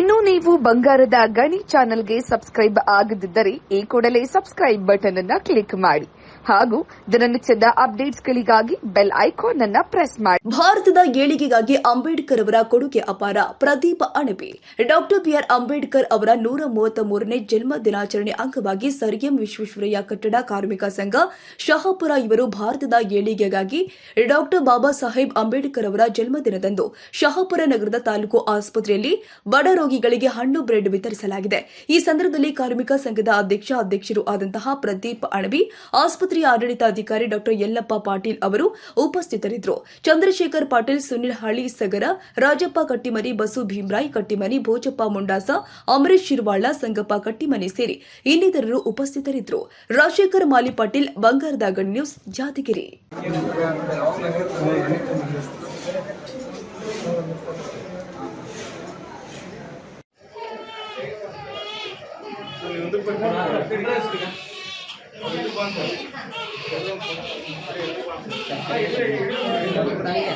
ಇನ್ನು ನೀವು ಬಂಗಾರದ ಗಣಿ ಚಾನೆಲ್ಗೆ ಸಬ್ಸ್ಕ್ರೈಬ್ ಆಗದಿದ್ದರೆ ಈ ಕೂಡಲೇ ಸಬ್ಸ್ಕ್ರೈಬ್ ಬಟನ್ ಅನ್ನ ಕ್ಲಿಕ್ ಮಾಡಿ ಹಾಗೂ ದಿನನಿತ್ಯದ ಅಪ್ಡೇಟ್ಸ್ಗಳಿಗಾಗಿ ಬೆಲ್ ಐಕಾನ್ ಅನ್ನ ಪ್ರೆಸ್ ಮಾಡಿ. ಭಾರತದ ಏಳಿಗೆಗಾಗಿ ಅಂಬೇಡ್ಕರ್ ಅವರ ಕೊಡುಗೆ ಅಪಾರ ಪ್ರದೀಪ ಅಣಬೆ. ಡಾಕ್ಟರ್ ಬಿಆರ್ ಅಂಬೇಡ್ಕರ್ ಅವರ ನೂರ ಮೂವತ್ತ ಮೂರನೇ ಜನ್ಮ ದಿನಾಚರಣೆ ಅಂಗವಾಗಿ ಸರ್ಎಂ ವಿಶ್ವೇಶ್ವರಯ್ಯ ಕಟ್ಟಡ ಕಾರ್ಮಿಕ ಸಂಘ, ಶಹಾಪುರ ಇವರು ಭಾರತದ ಏಳಿಗೆಗಾಗಿ ಡಾಕ್ಟರ್ ಬಾಬಾ ಸಾಹೇಬ್ ಅಂಬೇಡ್ಕರ್ ಅವರ ಜನ್ಮದಿನದಂದು ಶಹಾಪುರ ನಗರದ ತಾಲೂಕು ಆಸ್ಪತ್ರೆಯಲ್ಲಿ ಬಡ ರೋಗಿಗಳಿಗೆ ಹಣ್ಣು, ಬ್ರೆಡ್ ವಿತರಿಸಲಾಗಿದೆ. ಈ ಸಂದರ್ಭದಲ್ಲಿ ಕಾರ್ಮಿಕ ಸಂಘದ ಅಧ್ಯಕ್ಷ, ಅಧ್ಯಕ್ಷರು ಆದಂತಹ ಪ್ರದೀಪ್ ಅಣಬಿ, ಆಸ್ಪತ್ರೆಯ ಆಡಳಿತಾಧಿಕಾರಿ ಡಾಕ್ಟರ್ ಯಲ್ಲಪ್ಪ ಪಾಟೀಲ್ ಅವರು ಉಪಸ್ಥಿತರಿದ್ದರು. ಚಂದ್ರಶೇಖರ್ ಪಾಟೀಲ್ ಸುನಿಲ್ ಹಳ್ಳಿ ಸಗರ, ರಾಜಪ್ಪ ಕಟ್ಟಿಮನಿ, ಬಸು ಭೀಮ್ರಾಯ್ ಕಟ್ಟಿಮನಿ, ಭೋಜಪ್ಪ ಮುಂಡಾಸ, ಅಮರೇಶ್ ಶಿರ್ವಾಳ ಸಂಗಪ್ಪ ಕಟ್ಟಿಮನಿ ಸೇರಿ ಇನ್ನಿತರರು ಉಪಸ್ಥಿತರಿದ್ದರು. ರಾಜಶೇಖರ್ ಮಾಲಿ ಪಾಟೀಲ್, ಬಂಗಾರದ ನ್ಯೂಸ್ ಜಾತಿಗಿರಿ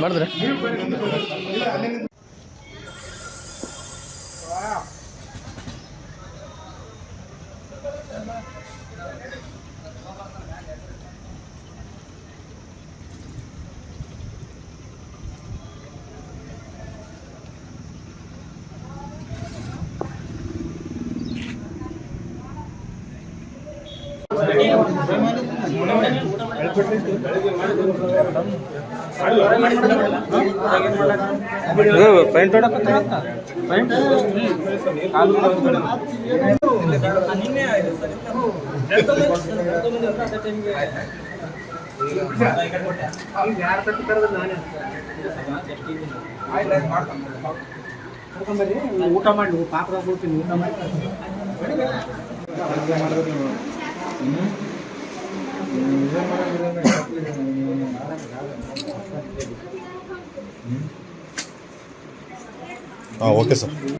ಮಾಡಿದ್ರೆ? ಪಾಯಿಂಟ್ ಊಟ ಮಾಡಿ ಪಾಪ ಊಟ ಮಾಡಿ. Okay sir.